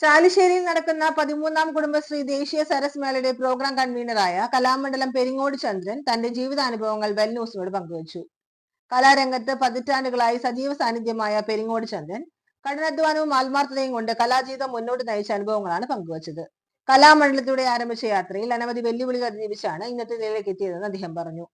ചാലിശ്ശേരിയിൽ നടക്കുന്ന പതിമൂന്നാം കുടുംബശ്രീ ദേശീയ സരസ് മേളയുടെ പ്രോഗ്രാം കൺവീനറായ കലാമണ്ഡലം പെരിങ്ങോട് ചന്ദ്രൻ തന്റെ ജീവിതാനുഭവങ്ങൾ വെൽ ന്യൂസിനോട് പങ്കുവച്ചു. കലാരംഗത്ത് പതിറ്റാണ്ടുകളായി സജീവ സാന്നിധ്യമായ പെരിങ്ങോട് ചന്ദ്രൻ കഠിനാധ്വാനവും ആത്മാർത്ഥതയും കൊണ്ട് കലാജീവിതം മുന്നോട്ട് നയിച്ച അനുഭവങ്ങളാണ് പങ്കുവച്ചത്. കലാമണ്ഡലത്തിലൂടെ ആരംഭിച്ച യാത്രയിൽ അനവധി വെല്ലുവിളികൾ അതിജീവിച്ചാണ് ഇന്നത്തെ നിലയിലേക്ക് എത്തിയതെന്ന് അദ്ദേഹം പറഞ്ഞു.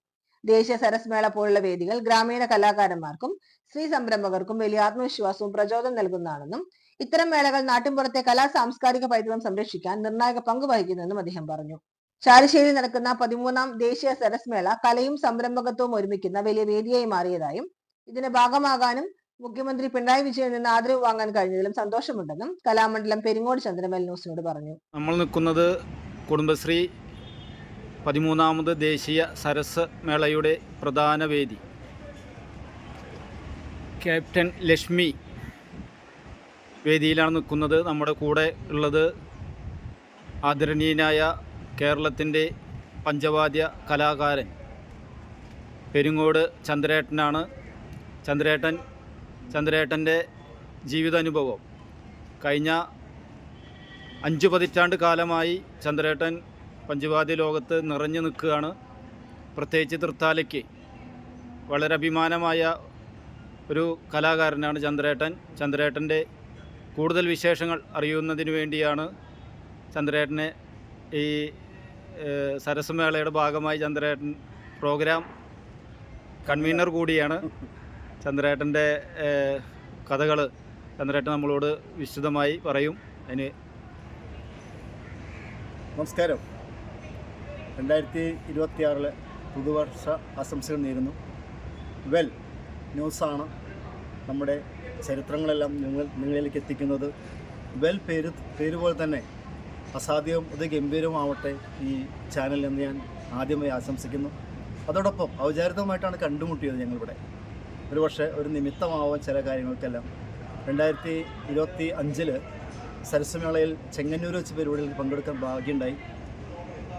ദേശീയ സരസ് മേള പോലുള്ള വേദികൾ ഗ്രാമീണ കലാകാരന്മാർക്കും സ്ത്രീ സംരംഭകർക്കും വലിയ ആത്മവിശ്വാസവും പ്രചോദനം നൽകുന്നതാണെന്നും ഇത്തരം മേളകൾ നാട്ടിൻപുറത്തെ കലാ സാംസ്കാരിക പൈതൃകം സംരക്ഷിക്കാൻ നിർണായക പങ്ക് വഹിക്കുന്നെന്നും അദ്ദേഹം പറഞ്ഞു. ചാലശ്ശേരി നടക്കുന്ന പതിമൂന്നാം ദേശീയ സരസ് മേള കലയും സംരംഭകത്വവും ഒരുമിക്കുന്ന വലിയ വേദിയായി മാറിയതായും ഇതിന് ഭാഗമാകാനും മുഖ്യമന്ത്രി പിണറായി വിജയൻ നിന്ന് ആദരവ് വാങ്ങാൻ കഴിഞ്ഞതിലും സന്തോഷമുണ്ടെന്നും കലാമണ്ഡലം പെരിങ്ങോട് ചന്ദ്രമൽ ന്യൂസിനോട് പറഞ്ഞു. നമ്മൾ നിൽക്കുന്നത് കുടുംബശ്രീ പതിമൂന്നാമത് ദേശീയ സരസ് മേളയുടെ പ്രധാന വേദി. ക്യാപ്റ്റൻ ലക്ഷ്മി വേദിയിലാണ് നിൽക്കുന്നത്. നമ്മുടെ കൂടെ ഉള്ളത് ആദരണീയനായ കേരളത്തിന്റെ പഞ്ചവാദ്യ കലാകാരൻ പെരുങ്ങോട് ചന്ദ്രേട്ടനാണ്. ചന്ദ്രേട്ടൻ ചന്ദ്രേട്ടന്റെ ജീവിതാനുഭവം. കഴിഞ്ഞ അഞ്ച് പതിറ്റാണ്ട് കാലമായി ചന്ദ്രേട്ടൻ പഞ്ചവാദ്യ ലോകത്ത് നിറഞ്ഞു നിൽക്കുകയാണ്. പ്രത്യേകിച്ച് തൃത്താലയ്ക്ക് വളരെ അഭിമാനമായ ഒരു കലാകാരനാണ് ചന്ദ്രേട്ടൻ. ചന്ദ്രേട്ടന്റെ കൂടുതൽ വിശേഷങ്ങൾ അറിയുന്നതിന് വേണ്ടിയാണ് ചന്ദ്രേട്ടനെ ഈ സരസമേളയുടെ ഭാഗമായി ചന്ദ്രേട്ടൻ പ്രോഗ്രാം കൺവീനർ കൂടിയാണ്. ചന്ദ്രേട്ടന്റെ കഥകൾ ചന്ദ്രേട്ടൻ നമ്മളോട് വിശദമായി പറയും. അതിന് നമസ്കാരം. രണ്ടായിരത്തി ഇരുപത്തിയാറിലെ പുതുവർഷ ആശംസകൾ നേരുന്നു. വെൽ ന്യൂസാണ്. നമ്മുടെ ചരിത്രങ്ങളെല്ലാം നിങ്ങൾ നിങ്ങളിലേക്ക് എത്തിക്കുന്നത്. വെൽ പേര് പേര് പോലെ തന്നെ അസാധ്യവും അത് ഗംഭീരവുമാവട്ടെ ഈ ചാനൽ എന്ന് ഞാൻ ആദ്യമായി ആശംസിക്കുന്നു. അതോടൊപ്പം ഔചാരികമായിട്ടാണ് കണ്ടുമുട്ടിയത് ഞങ്ങളിവിടെ. ഒരു പക്ഷേ ഒരു നിമിത്തമാവാൻ ചില കാര്യങ്ങൾക്കെല്ലാം. രണ്ടായിരത്തി ഇരുപത്തി അഞ്ചിൽ സരസ്മേളയിൽ ചെങ്ങന്നൂർ വെച്ച് പരിപാടിയിൽ പങ്കെടുക്കാൻ ഭാഗ്യമുണ്ടായി.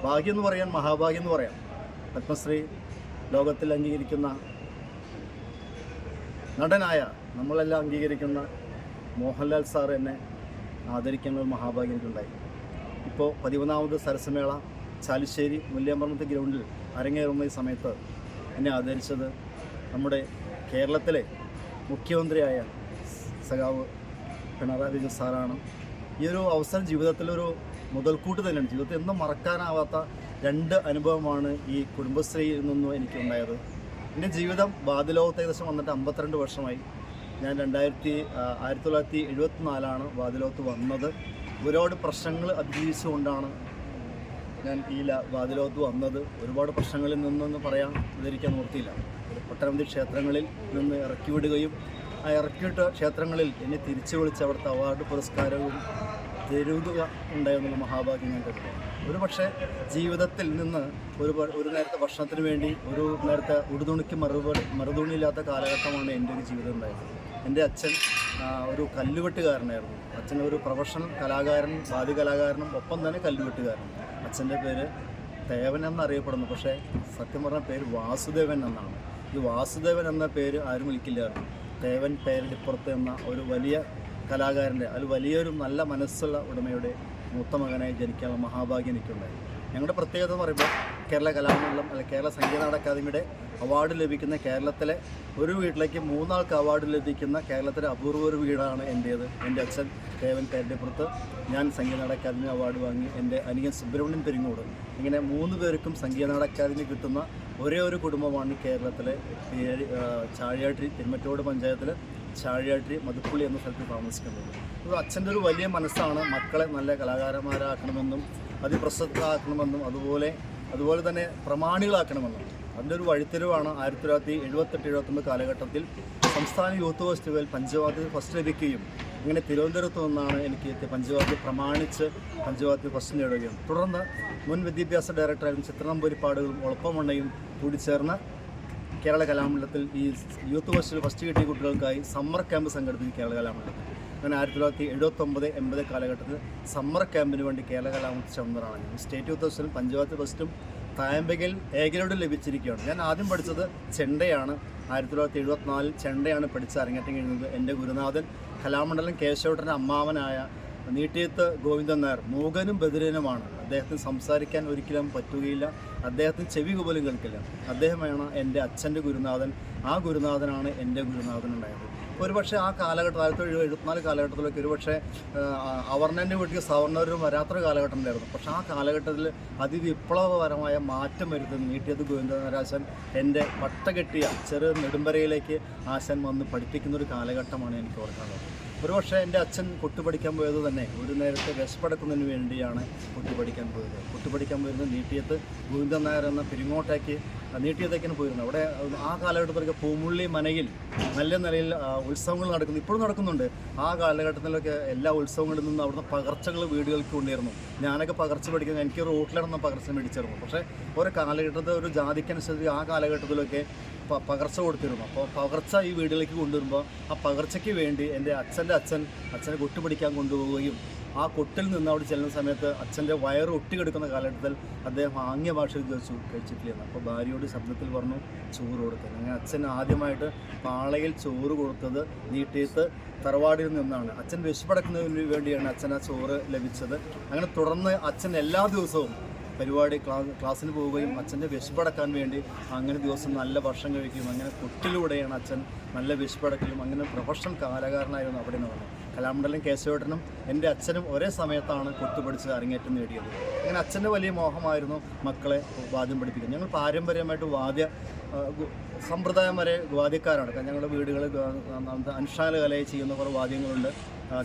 ഭാഗ്യം എന്ന് പറയാൻ മഹാഭാഗ്യം എന്ന് പറയാം. പത്മശ്രീ ലോകത്തിൽ അംഗീകരിക്കുന്ന നടനായ നമ്മളെല്ലാം അംഗീകരിക്കുന്ന മോഹൻലാൽ സാർ എന്നെ ആദരിക്കാനുള്ള ഒരു മഹാഭാഗ്യം എനിക്കുണ്ടായി. ഇപ്പോൾ പതിമൂന്നാമത് സരസമേള ചാലിശ്ശേരി മുല്യാമ്പറമ്പത്ത് ഗ്രൗണ്ടിൽ അരങ്ങേറുന്ന ഈ സമയത്ത് എന്നെ ആദരിച്ചത് നമ്മുടെ കേരളത്തിലെ മുഖ്യമന്ത്രിയായ സഖാവ് പിണറായി വിജയൻ സാറാണ്. ഈ ഒരു അവസരം ജീവിതത്തിലൊരു മുതൽക്കൂട്ട് തന്നെയാണ്. ജീവിതത്തിൽ എന്നും മറക്കാനാവാത്ത രണ്ട് അനുഭവമാണ് ഈ കുടുംബശ്രീയിൽ നിന്നും എനിക്കുണ്ടായത്. എന്റെ ജീവിതം വാതിലോകത്ത് ഏകദേശം വന്നിട്ട് അമ്പത്തിരണ്ട് വർഷമായി. ഞാൻ രണ്ടായിരത്തി ആയിരത്തി തൊള്ളായിരത്തി എഴുപത്തി നാലാണ് വാതിലോകത്ത് വന്നത്. ഒരുപാട് പ്രശ്നങ്ങൾ അതിജീവിച്ചുകൊണ്ടാണ് ഞാൻ ഈ വാതിലോകത്ത് വന്നത്. ഒരുപാട് പ്രശ്നങ്ങളിൽ നിന്നെന്ന് പറയാൻ ഉദ്ധരിക്കാൻ നിർത്തിയില്ല ഒട്ടനവധി ക്ഷേത്രങ്ങളിൽ നിന്ന് ഇറക്കി വിടുകയും ആ ഇറക്കിവിട്ട ക്ഷേത്രങ്ങളിൽ എന്നെ തിരിച്ചു വിളിച്ച് അവിടുത്തെ അവാർഡ് പുരസ്കാരവും തരുക ഉണ്ടായെന്നുള്ള മഹാഭാഗ്യം ഞാൻ കരുതുന്നു. ഒരു പക്ഷേ ജീവിതത്തിൽ നിന്ന് ഒരു ഒരു നേരത്തെ ഭക്ഷണത്തിന് വേണ്ടി ഒരു നേരത്തെ ഉടുതുണിക്ക് മറുപടി മറുതുണിയില്ലാത്ത കാലഘട്ടമാണ് എന്റെ ഒരു ജീവിതം ഉണ്ടായത്. എന്റെ അച്ഛൻ ഒരു കല്ലുവെട്ടുകാരനായിരുന്നു. അച്ഛൻ ഒരു പ്രൊഫഷണൽ കലാകാരൻ വാദ്യ കലാകാരനും ഒപ്പം തന്നെ കല്ലുവെട്ടുകാരൻ. അച്ഛന്റെ പേര് തേവൻ എന്നറിയപ്പെടുന്നു. പക്ഷേ സത്യം പറഞ്ഞ പേര് വാസുദേവൻ എന്നാണ്. ഈ വാസുദേവൻ എന്ന പേര് ആരും വിളിക്കില്ലായിരുന്നു. ദേവൻ തേവൻ പേരിടിപ്പുറത്ത് എന്ന ഒരു വലിയ കലാകാരന്റെ അത് വലിയൊരു നല്ല മനസ്സുള്ള ഉടമയുടെ മൂത്ത മകനായി ജനിക്കാനുള്ള മഹാഭാഗ്യം എനിക്കുണ്ടായി. ഞങ്ങളുടെ പ്രത്യേകത എന്ന് പറയുമ്പോൾ കേരള കലാമണ്ഡലം അല്ലെ കേരള സംഗീതനാടക അക്കാദമിയുടെ അവാർഡ് ലഭിക്കുന്ന കേരളത്തിലെ ഒരു വീട്ടിലേക്ക് മൂന്നാൾക്ക് അവാർഡ് ലഭിക്കുന്ന കേരളത്തിലെ അപൂർവ ഒരു വീടാണ് എന്റേത് എന്റെ അച്ഛൻ ദേവൻ പേരിന്റെപ്പുറത്ത് ഞാൻ സംഗീതനാടക അക്കാദമി അവാർഡ് വാങ്ങി എന്റെ അനിയൻ സുബ്രഹ്മണ്യൻ പെരിങ്ങോട്. ഇങ്ങനെ മൂന്ന് പേർക്കും സംഗീതനാടക അക്കാദമി കിട്ടുന്ന ഒരേ ഒരു കുടുംബമാണ് കേരളത്തിലെ ചാഴിയാട്ടി തിരുമറ്റോട് പഞ്ചായത്തിലെ ചാഴിയാട്ടി മതുപ്പുള്ളി എന്ന സ്ഥലത്ത് താമസിക്കുന്നത്. അപ്പോൾ അച്ഛന്റെ ഒരു വലിയ മനസ്സാണ് മക്കളെ നല്ല കലാകാരന്മാരാക്കണമെന്നും അതിപ്രസക്തമാക്കണമെന്നും അതുപോലെ അതുപോലെ തന്നെ പ്രമാണികളാക്കണമെന്നും. അതിന്റെ ഒരു വഴിത്തിരിവാണ് ആയിരത്തി തൊള്ളായിരത്തി എഴുപത്തെട്ട് എഴുപത്തൊമ്പത് കാലഘട്ടത്തിൽ സംസ്ഥാന യൂത്ത് ഫെസ്റ്റിവൽ പഞ്ചവാദ്യ ഫസ്റ്റ് ലഭിക്കുകയും ഇങ്ങനെ തിരുവനന്തപുരത്ത് നിന്നാണ് എനിക്ക് പഞ്ചവാദ്യ പ്രമാണിച്ച് പഞ്ചവാദ്യ ഫസ്റ്റ് നേടുകയും. തുടർന്ന് മുൻ വിദ്യാഭ്യാസ ഡയറക്ടറായും ചിത്രനമ്പൂരിപ്പാടുകളും ഒളപ്പമണ്ണയും കൂടി ചേർന്ന് കേരള കലാമണ്ഡലത്തിൽ ഈ യൂത്ത് ഹോസ്റ്റൽ ഫസ്റ്റ് കിട്ടിയ കുട്ടികൾക്കായി സമ്മർ ക്യാമ്പ് സംഘടിപ്പിക്കും കേരള കലാമണ്ഡലത്തിൽ അങ്ങനെ ആയിരത്തി തൊള്ളായിരത്തി എഴുപത്തൊമ്പത് എൺപത് കാലഘട്ടത്തിൽ സമ്മർ ക്യാമ്പിന് വേണ്ടി കേരള കലാമണ്ഡലത്തിൽ ചെന്നതാണ് ഞാൻ സ്റ്റേറ്റ് യൂത്ത് ഹോസ്റ്റലും പഞ്ചായത്ത് ഫസ്റ്റും തായമ്പകയിൽ ഏകലോട് ലഭിച്ചിരിക്കുകയാണ്. ഞാൻ ആദ്യം പഠിച്ചത് ചെണ്ടയാണ്. ആയിരത്തി തൊള്ളായിരത്തി എഴുപത്തിനാലിൽ ചെണ്ടയാണ് പഠിച്ച് അരങ്ങേറ്റം കഴിഞ്ഞത് എന്റെ ഗുരുനാഥൻ. കലാമണ്ഡലം കേശവട്ടന്റെ അമ്മാവനായ നീട്ടിയത്ത് ഗോവിന്ദൻ നായർ. മൂകനും ബദിരനുമാണ് അദ്ദേഹത്തിന് സംസാരിക്കാൻ ഒരിക്കലും പറ്റുകയില്ല. അദ്ദേഹത്തിന് ചെവി പോലും കേൾക്കില്ല. അദ്ദേഹമാണ് എന്റെ അച്ഛന്റെ ഗുരുനാഥൻ. ആ ഗുരുനാഥനാണ് എന്റെ ഗുരുനാഥൻ ഉണ്ടായത്. ഒരുപക്ഷെ ആ കാലഘട്ടം ആയിരത്തി തൊള്ളായിരത്തി എഴുപത്തിനാല് കാലഘട്ടത്തിലൊക്കെ ഒരുപക്ഷെ അവർണന്റെ വീട്ടിൽ സവർണവരും വരാത്തൊരു കാലഘട്ടം ഉണ്ടായിരുന്നു പക്ഷേ ആ കാലഘട്ടത്തിൽ അതിവിപ്ലവപരമായ മാറ്റം വരുത്തുന്ന നീട്ടിയത് ഗോവിന്ദനാരാശൻ. എന്റെ പട്ട കെട്ടിയ ചെറു നെടുമ്പരയിലേക്ക് ആശാൻ വന്ന് പഠിപ്പിക്കുന്ന ഒരു കാലഘട്ടമാണ് എനിക്ക് ഓർക്കാനുള്ളത്. ഒരുപക്ഷെ എന്റെ അച്ഛൻ കൊട്ടുപഠിക്കാൻ പോയത് തന്നെ ഒരു നേരത്തെ വിശപ്പടക്കുന്നതിന് വേണ്ടിയാണ് കൊട്ടുപഠിക്കാൻ പോയത്. കൊട്ടുപഠിക്കാൻ പോയിരുന്നത് നീട്ടിയത്ത് ഗോവിന്ദൻ നായർ എന്ന പെരിങ്ങോട്ടേക്ക് നീട്ടിയത്തേക്കാണ് പോയിരുന്നത്. അവിടെ ആ കാലഘട്ടത്തിലൊക്കെ പൂമുള്ളി മനയിൽ നല്ല നിലയിൽ ഉത്സവങ്ങൾ നടക്കുന്നു. ഇപ്പോഴും നടക്കുന്നുണ്ട്. ആ കാലഘട്ടത്തിലൊക്കെ എല്ലാ ഉത്സവങ്ങളിൽ നിന്നും അവിടുന്ന് പകർച്ചകൾ വീടുകൾക്ക് കൊണ്ടിരുന്നു ഞാനൊക്കെ പകർച്ച പഠിക്കുന്നത് എനിക്ക് റോട്ടിലാണ് പകർച്ച മേടിച്ചിരുന്നു. പക്ഷേ ഓരോ കാലഘട്ടത്തിൽ ഒരു ജാതിക്കനുസരിച്ച് ആ കാലഘട്ടത്തിലൊക്കെ പകർച്ച കൊടുത്തിരുന്നു. അപ്പോൾ പകർച്ച ഈ വീടുകളിലേക്ക് കൊണ്ടുവരുമ്പോൾ ആ പകർച്ചയ്ക്ക് വേണ്ടി എന്റെ അച്ഛന്റെ അച്ഛൻ അച്ഛനെ കൊട്ടുപിടിക്കാൻ കൊണ്ടുപോവുകയും ആ കൊട്ടിൽ നിന്ന് അവിടെ ചെല്ലുന്ന സമയത്ത് അച്ഛന്റെ വയറ് ഒട്ടിക്കെടുക്കുന്ന കാലഘട്ടത്തിൽ അദ്ദേഹം ആംഗ്യ ഭാഷയിൽ ചോദിച്ചു കഴിച്ചിട്ടില്ലെന്ന്. അപ്പോൾ ഭാര്യയോട് ശബ്ദത്തിൽ പറഞ്ഞു ചോറ് കൊടുക്കുന്നത് അങ്ങനെ അച്ഛൻ ആദ്യമായിട്ട് പാളയിൽ ചോറ് കൊടുത്തത് നീട്ടിയിട്ട് തറവാടിൽ നിന്നാണ്. അച്ഛൻ വിശപ്പടക്കുന്നതിന് വേണ്ടിയാണ് അച്ഛൻ ആ ചോറ് ലഭിച്ചത്. അങ്ങനെ തുടർന്ന് അച്ഛൻ എല്ലാ ദിവസവും പരിപാടി ക്ലാസ് ക്ലാസ്സിന് പോവുകയും അച്ഛന്റെ വിശപ്പടക്കാൻ വേണ്ടി അങ്ങനെ ദിവസം നല്ല ഭക്ഷണം കഴിക്കുകയും അങ്ങനെ കുട്ടിലൂടെയാണ് അച്ഛൻ നല്ല വിശപ്പടക്കലും അങ്ങനെ പ്രൊഫഷണൽ കലാകാരനായിരുന്നു അവിടെ നിന്ന് കലാമണ്ഡലം കേശവേട്ടനും എന്റെ അച്ഛനും ഒരേ സമയത്താണ് കൊട്ടുപഠിച്ച് അരങ്ങേറ്റം നേടിയത്. അങ്ങനെ അച്ഛന്റെ വലിയ മോഹമായിരുന്നു മക്കളെ വാദ്യം പഠിപ്പിക്കുന്നത്. ഞങ്ങൾ പാരമ്പര്യമായിട്ട് വാദ്യ സമ്പ്രദായം വരെ വാദ്യക്കാരാണ്. കാരണം ഞങ്ങളുടെ വീടുകളിൽ അനുഷ്ഠാന കലയെ ചെയ്യുന്ന കുറേ വാദ്യങ്ങളുണ്ട്.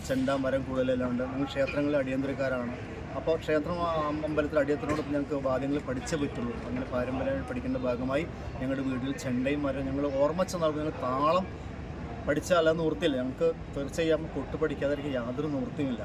ചെണ്ട മരം കൂടുതലെല്ലാം ഉണ്ട്. ഞങ്ങൾ ക്ഷേത്രങ്ങളിൽ അടിയന്തരക്കാരാണ്. അപ്പോൾ ക്ഷേത്രം അമ്പലത്തിൽ അടിയത്തിനോടൊപ്പം ഞങ്ങൾക്ക് വാദ്യങ്ങൾ പഠിച്ചേ പറ്റുള്ളൂ. അങ്ങനെ പാരമ്പര്യം പഠിക്കേണ്ട ഭാഗമായി ഞങ്ങളുടെ വീട്ടിൽ ചെണ്ടയും മരം ഞങ്ങൾ ഓർമ്മച്ച നടന്നു താളം പഠിച്ചാലെന്ന് നിവൃത്തിയില്ല. ഞങ്ങൾക്ക് തീർച്ചയായും കൊട്ട് പഠിക്കാതിരിക്കാൻ യാതൊരു നിവൃത്തിയുമില്ല.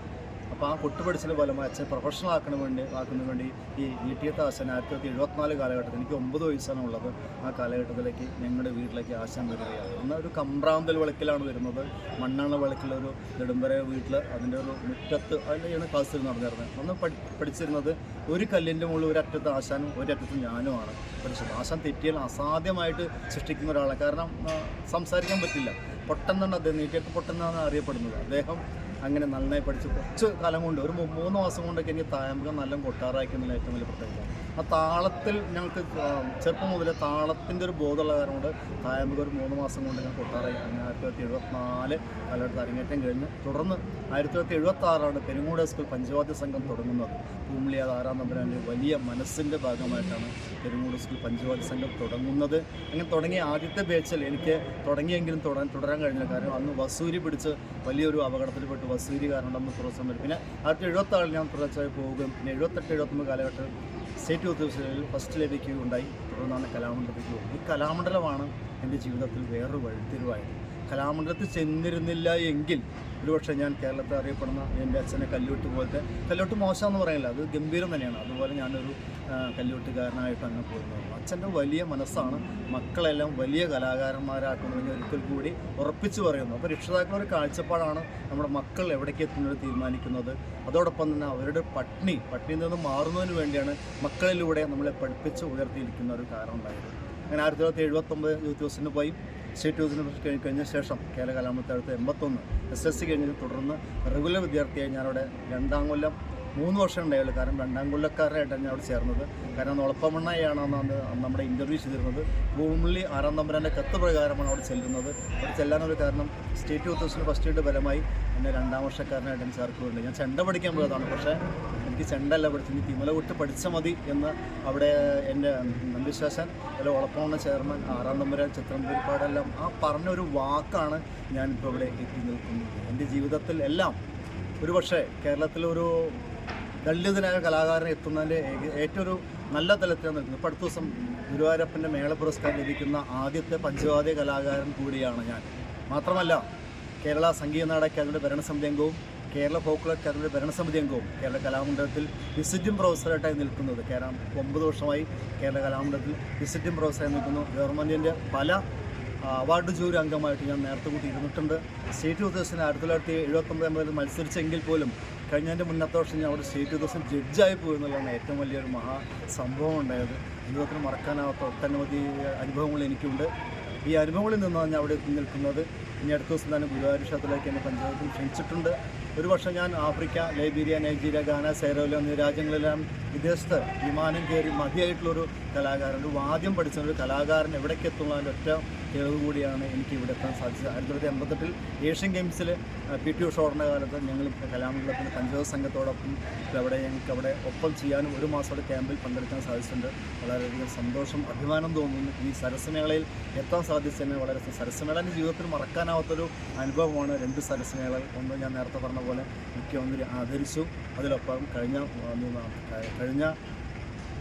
അപ്പോൾ ആ കൊട്ട് പോലെ ഫലമായി അച്ഛൻ പ്രൊഫഷണൽ ആക്കണ വേണ്ടി ആക്കുന്നതിന് വേണ്ടി ഈ ഇ ടി ആയിരത്തി തൊള്ളായിരത്തി എഴുപത്തിനാല് കാലഘട്ടത്തിൽ എനിക്ക് ഒമ്പത് വയസ്സാണ് ഉള്ളത്. ആ കാലഘട്ടത്തിലേക്ക് ഞങ്ങളുടെ വീട്ടിലേക്ക് ആശാൻ വരികയാണ്. അന്ന് ഒരു കമ്പ്രാന്തൽ വിളക്കിലാണ് വരുന്നത്. മണ്ണെണ്ണ വിളക്കിലൊരു നെടുമ്പര വീട്ടിൽ അതിന്റെ ഒരു മുറ്റത്ത് അതിലാണ് ക്ലാസ്സിൽ നടന്നിരുന്നത്. അന്ന് പഠിച്ചിരുന്നത് ഒരു കല്ലിന്റെ മുകളിൽ ഒരറ്റത്ത് ആശാനും ഒരറ്റത്ത് ഞാനുമാണ് പഠിച്ചത് ആശാൻ തെറ്റിയാൽ അസാധ്യമായിട്ട് സൃഷ്ടിക്കുന്ന ഒരാളാണ്. കാരണം സംസാരിക്കാൻ പറ്റില്ല. പൊട്ടെന്നാണ് അദ്ദേഹം നീട്ടിയൊക്കെ പൊട്ടെന്നാണ് അറിയപ്പെടുന്നത്. അദ്ദേഹം അങ്ങനെ നന്നായി പഠിച്ച് കുറച്ച് കാലം കൊണ്ട് ഒരു മൂന്ന് മാസം കൊണ്ടൊക്കെ എനിക്ക് തായമ്പകം നല്ല കൊട്ടാറാക്കി എന്നുള്ള ഏറ്റവും വലിയ പ്രത്യേകത. ആ താളത്തിൽ ഞങ്ങൾക്ക് ചെറുപ്പം മുതലേ താളത്തിന്റെ ഒരു ബോധമുള്ള കാരണം കൊണ്ട് തായമ്പകം ഒരു മൂന്ന് മാസം കൊണ്ട് ഞാൻ കൊട്ടാറായി ആയിരത്തി തൊള്ളായിരത്തി എഴുപത്തിനാല് കാലഘട്ടത്തിൽ അരങ്ങേറ്റം കഴിഞ്ഞ് തുടർന്ന് ആയിരത്തി തൊള്ളായിരത്തി എഴുപത്തി ആറാണ് പെരുങ്ങോട് സ്കൂൾ പഞ്ചവാദ്യ സംഘം തുടങ്ങുന്നത്. പൂമ്പിളി ആറാം നമ്പരാന്റെ വലിയ മനസ്സിന്റെ ഭാഗമായിട്ടാണ് പെരുങ്ങോട് സ്കൂൾ പഞ്ചവാദ്യ സംഘം തുടങ്ങുന്നത്. അങ്ങനെ തുടങ്ങിയ ആദ്യത്തെ ബാച്ചിൽ എനിക്ക് തുടങ്ങിയെങ്കിലും തുടരാൻ തുടരാൻ കഴിഞ്ഞില്ല. കാരണം അന്ന് വസൂരി പിടിച്ച് വലിയൊരു അപകടത്തിൽപ്പെട്ട്. വസൂരി കാരണം അന്ന് വരും പിന്നെ ആയിരത്തി എഴുപത്താറിൽ ഞാൻ തുടർച്ചയായി പോവുകയും പിന്നെ എഴുപത്തെട്ട് എഴുപത്തൊമ്പത് കാലഘട്ടത്തിൽ സ്റ്റേറ്റ് യൂത്ത് ഫെസ്റ്റിവലിൽ ഫസ്റ്റ് ലഭിക്കുകയുണ്ടായി തുടർന്നാണ് കലാമണ്ഡലത്തിലേക്ക് പോകുന്നത് ഈ കലാമണ്ഡലമാണ് എന്റെ ജീവിതത്തിൽ വേറൊരു വഴിത്തിരിവായത്. കലാമണ്ഡലത്തിൽ ചെന്നിരുന്നില്ല എങ്കിൽ ഒരുപക്ഷെ ഞാൻ കേരളത്തിൽ അറിയപ്പെടുന്ന എന്റെ അച്ഛനെ കല്ലൂട്ട് പോലത്തെ കല്ലൂട്ട് എന്ന് പറയില്ല. അത് ഗംഭീരം തന്നെയാണ്. അതുപോലെ ഞാനൊരു ആ, കല്ലൂട്ടുകാരനായിട്ട് അങ്ങ് പോയിരുന്നു അച്ഛന്റെ വലിയ മനസ്സാണ് മക്കളെല്ലാം വലിയ കലാകാരന്മാരാക്കുന്നതിന് ഒരിക്കൽ കൂടി ഉറപ്പിച്ചു പറയുന്നു. അപ്പോൾ രക്ഷിതാക്കളുടെ കാഴ്ചപ്പാടാണ് നമ്മുടെ മക്കൾ എവിടേക്ക് എത്തുന്നത് തീരുമാനിക്കുന്നത്. അതോടൊപ്പം തന്നെ അവരുടെ പട്ടിണി പട്ടിണിയിൽ നിന്ന് മാറുന്നതിന് വേണ്ടിയാണ് മക്കളിലൂടെ നമ്മളെ പഠിപ്പിച്ച് ഉയർത്തിയിരിക്കുന്ന ഒരു കാരണം ഉണ്ടായത്. അങ്ങനെ ആയിരത്തി തൊള്ളായിരത്തി എഴുപത്തൊമ്പത് യൂത്ത് ഹൗസിന് പോയി. സ്റ്റേറ്റ് ഫെസ്റ്റ് കഴിഞ്ഞ് കഴിഞ്ഞ ശേഷം കേരള കലാമത്തെ എൺപത്തൊന്ന് എസ് എസ് സി കഴിഞ്ഞ് തുടർന്ന് റെഗുലർ വിദ്യാർത്ഥിയായി ഞാനവിടെ രണ്ടാം കൊല്ലം മൂന്ന് വർഷം ഉണ്ടായുള്ളൂ കാരണം രണ്ടാം കൊല്ലക്കാരായിട്ടാണ് ഞാൻ അവിടെ ചേർന്നത്. കാരണം ഉളപ്പമണ്ണയാണ് അന്ന് നമ്മുടെ ഇന്റർവ്യൂ ചെയ്തിരുന്നത്. ഭൂമുള്ളി ആറാം തമ്പുരാന്റെ കത്ത് പ്രകാരമാണ് അവിടെ ചെല്ലുന്നത്. അവിടെ ചെല്ലാനൊരു കാരണം സ്റ്റേറ്റ് ഫെസ്റ്റിന് ഫസ്റ്റ് ഇയർ ഫലമായി എന്നെ രണ്ടാം വർഷക്കാരനായിട്ട് ഞാൻ ചേർക്കുന്നുണ്ട് ഞാൻ ചെണ്ട പഠിക്കാൻ പോയതാണ്. പക്ഷേ എനിക്ക് ചെണ്ടല്ല പഠിച്ചത്. ഇനി തിമല വിട്ട് പഠിച്ചാൽ മതി എന്ന് അവിടെ എന്റെ നന്ദിശാസൻ അല്ല ഉളപ്പമണ്ണ ചെയർമാൻ ആറാം നമ്പുരാൻ ചിത്രം പുരിപ്പാടെല്ലാം ആ പറഞ്ഞൊരു വാക്കാണ് ഞാനിപ്പോൾ ഇവിടെ എത്തി നിൽക്കുന്നത്. എന്റെ ജീവിതത്തിൽ എല്ലാം ഒരു പക്ഷേ കേരളത്തിലൊരു ദളിതനായ കലാകാരൻ എത്തുന്നതിന്റെ ഏറ്റവും ഒരു നല്ല തലത്തിലാണ് നിൽക്കുന്നത് ഇപ്പോൾ അടുത്ത ദിവസം ഗുരുവായൂരപ്പന്റെ മേള പുരസ്കാരം ലഭിക്കുന്ന ആദ്യത്തെ പഞ്ചവാദ്യ കലാകാരൻ കൂടിയാണ് ഞാൻ. മാത്രമല്ല കേരള സംഗീത നാടക അക്കാദമിയുടെ ഭരണസമിതി അംഗവും കേരള ഫോക്കുലർ അക്കാദമിയുടെ ഭരണസമിതി അംഗവും കേരള കലാമണ്ഡലത്തിൽ വിസിറ്റിംഗ് പ്രൊഫസറായിട്ടായി നിൽക്കുന്നത്. കാരണം ഒമ്പത് വർഷമായി കേരള കലാമണ്ഡലത്തിൽ വിസിറ്റിംഗ് പ്രൊഫസറായി നിൽക്കുന്നു. ഗവൺമെന്റിന്റെ പല അവാർഡ് ജൂറി അംഗമായിട്ട് ഞാൻ നേരത്തെ കൂട്ടി ഇരുന്നിട്ടുണ്ട്. സ്റ്റേറ്റ് ഉദ്ദേശത്തിന് ആയിരത്തി തൊള്ളായിരത്തി എഴുപത്തൊമ്പത് അമ്പതിൽ മത്സരിച്ചെങ്കിൽ പോലും കഴിഞ്ഞതിന്റെ മുന്നത്തെ വർഷം ഞാൻ അവിടെ സ്റ്റേറ്റ് ദിവസം ജഡ്ജായി പോയി എന്നുള്ളതാണ് ഏറ്റവും വലിയൊരു മഹാ സംഭവം ഉണ്ടായത്. ജീവിതത്തിന് മറക്കാനാവാത്ത ഒട്ടനവധി അനുഭവങ്ങൾ എനിക്കുണ്ട്. ഈ അനുഭവങ്ങളിൽ നിന്നാണ് ഞാൻ അവിടെ നിൽക്കുന്നത്. ഇനി അടുത്ത ദിവസം തന്നെ ഗുരുവായൂർ ക്ഷേത്രത്തിലേക്ക് എന്നെ പഞ്ചായത്തിൽ ക്ഷണിച്ചിട്ടുണ്ട്. ഒരു വർഷം ഞാൻ ആഫ്രിക്ക ലൈബീരിയ നൈജീരിയ ഗാന സൈറോല എന്നീ രാജ്യങ്ങളിലെല്ലാം വിദേശത്ത് വിമാനം കയറി മതിയായിട്ടുള്ളൊരു കലാകാരൻ ഒരു വാദ്യം പഠിച്ച ഒരു കലാകാരൻ എവിടേക്ക് എത്തുന്നതിന്റെ ഒറ്റ തെളിവ് കൂടിയാണ് എനിക്ക് ഇവിടെ എത്താൻ സാധിച്ചത്. ആയിരത്തി തൊള്ളായിരത്തി എൺപത്തെട്ടിൽ ഏഷ്യൻ ഗെയിംസിൽ പി. ടി. ഉഷോറിന്റെ കാലത്ത് ഞങ്ങൾ കലാമണ്ഡലത്തിന്റെ പഞ്ചവ സംഘത്തോടൊപ്പം അവിടെ ഞങ്ങൾക്ക് അവിടെ ഒപ്പം ചെയ്യാനും ഒരു മാസത്തോടെ ക്യാമ്പിൽ പങ്കെടുക്കാൻ സാധിച്ചിട്ടുണ്ട്. വളരെയധികം സന്തോഷം അഭിമാനം തോന്നുന്നു. ഈ സരസ്മേളയിൽ എത്താൻ സാധിച്ചതിന് വളരെ സരസ്മേള എന്റെ ജീവിതത്തിൽ മറക്കാനാവാത്തൊരു അനുഭവമാണ് രണ്ട് സരസ്മേളകൾ ഒന്ന് ഞാൻ നേരത്തെ പറഞ്ഞ പോലെ മുഖ്യമന്ത്രി ആദരിച്ചു. അതിലൊപ്പം കഴിഞ്ഞ കഴിഞ്ഞ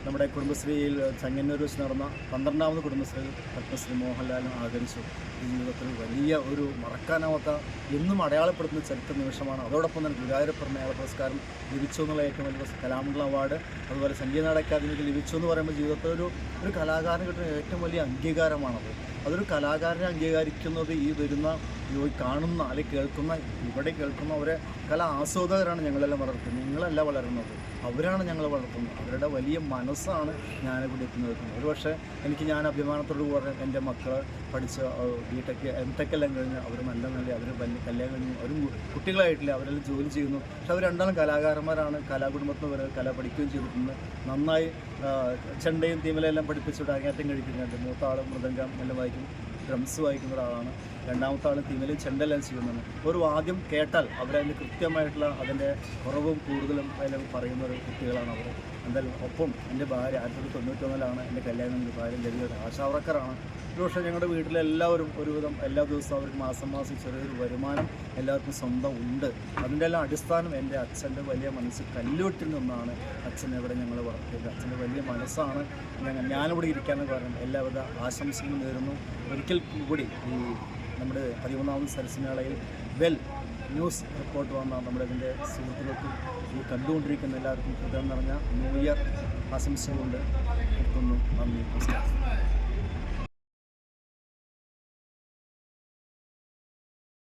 നമ്മുടെ കുടുംബശ്രീയിൽ ചങ്ങന്നൂർ വെച്ച് നടന്ന പന്ത്രണ്ടാമത് കുടുംബശ്രീ പത്മശ്രീ മോഹൻലാലും ആദരിച്ചു. ജീവിതത്തിൽ വലിയ ഒരു മറക്കാനാവാത്ത എന്നും അടയാളപ്പെടുത്തുന്ന ചരിത്ര നിമിഷമാണ്. അതോടൊപ്പം തന്നെ ഗുരുവായൂരപ്പർ മേള പുരസ്കാരം ലഭിച്ചു എന്നുള്ള ഏറ്റവും വലിയ കലാമണ്ഡല അവാർഡ് അതുപോലെ സംഗീത നാടക അക്കാദമിക്ക് ലഭിച്ചു എന്ന് പറയുമ്പോൾ ജീവിതത്തിൽ ഒരു ഒരു കലാകാരന് കിട്ടുന്ന ഏറ്റവും വലിയ അംഗീകാരമാണത്. അതൊരു കലാകാരനെ അംഗീകരിക്കുന്നത് ഈ വരുന്ന ഈ കാണുന്ന അല്ലെങ്കിൽ കേൾക്കുന്ന ഇവിടെ കേൾക്കുന്ന അവരെ കല ആസ്വാദകരാണ് ഞങ്ങളെല്ലാം വളർത്തുന്നത്. നിങ്ങളല്ല വളരുന്നത്. അവരാണ് ഞങ്ങൾ വളർത്തുന്നത്. അവരുടെ വലിയ മനസ്സാണ് ഞാനിവിടെ എത്തി നിൽക്കുന്നത് ഒരു പക്ഷേ എനിക്ക് ഞാൻ അഭിമാനത്തോട് പറഞ്ഞ എന്റെ മക്കൾ പഠിച്ച ബി ടെക് എം ടെക് എല്ലാം കഴിഞ്ഞ് അവർ നല്ല നല്ല അവർ കല്യാണം കഴിഞ്ഞു അവരും കുട്ടികളായിട്ടില്ല അവരെല്ലാം ജോലി ചെയ്യുന്നു. പക്ഷെ അവർ രണ്ടാളും കലാകാരന്മാരാണ്. കലാകുടുംബത്തിൽ നിന്ന് കല പഠിക്കുകയും ചെയ്തിട്ടുണ്ട്. നന്നായി ചെണ്ടയും തീമലെല്ലാം പഠിപ്പിച്ചിട്ട് അരങ്ങേറ്റം കഴിക്കുന്നുണ്ട്. മൂത്ത ആൾ മൃദംഗം എല്ലാം വായിക്കും ഡ്രംസ് വായിക്കുന്ന ഒരാളാണ്. രണ്ടാമത്തെ ആൾ തീമലും ചെണ്ടെല്ലാം ചെയ്യുന്നുണ്ട്. ഒരു ആദ്യം കേട്ടാൽ അവരതിന്റെ കൃത്യമായിട്ടുള്ള അതിന്റെ കുറവും കൂടുതലും അതിൽ പറയുന്ന ഒരു കുട്ടികളാണ് അവർ എന്തായാലും ഒപ്പം എന്റെ ഭാര്യ ആയിരത്തി തൊള്ളായിരത്തി തൊണ്ണൂറ്റൊന്നിലാണ് എന്റെ കല്യാണം എന്റെ ഭാര്യ ലഭിച്ചത് ആശാവർക്കറാണ്. ഒരു പക്ഷേ ഞങ്ങളുടെ വീട്ടിലെല്ലാവരും ഒരുവിധം എല്ലാ ദിവസവും അവർക്ക് മാസം മാസം ചെറിയൊരു വരുമാനം എല്ലാവർക്കും സ്വന്തം ഉണ്ട്. അതിന്റെ എല്ലാം അടിസ്ഥാനം എന്റെ അച്ഛന്റെ വലിയ മനസ്സ് കല്ലുവെട്ടിൽ നിന്നാണ് അച്ഛൻ ഇവിടെ ഞങ്ങൾ വളർത്തിയത് അച്ഛന്റെ വലിയ മനസ്സാണ് ഞങ്ങൾ ഞാനിവിടെ ഇരിക്കാനും കാരണം എല്ലാവിധ ആശംസകളും നേരുന്നു. ഒരിക്കൽ കൂടി ഈ നമ്മുടെ പതിമൂന്നാമത് സരസ്മേളയിൽ വെൽ ന്യൂസ് റിപ്പോർട്ട് വന്ന നമ്മുടെ ഇതിന്റെ സുഹൃത്തുക്കൾക്കും ഈ കണ്ടുകൊണ്ടിരിക്കുന്ന എല്ലാവർക്കും ഹൃദയം നിറഞ്ഞ ന്യൂ ഇയർ ആശംസകളുണ്ട്. നിർത്തുന്നു. നന്ദി. നമസ്കാരം.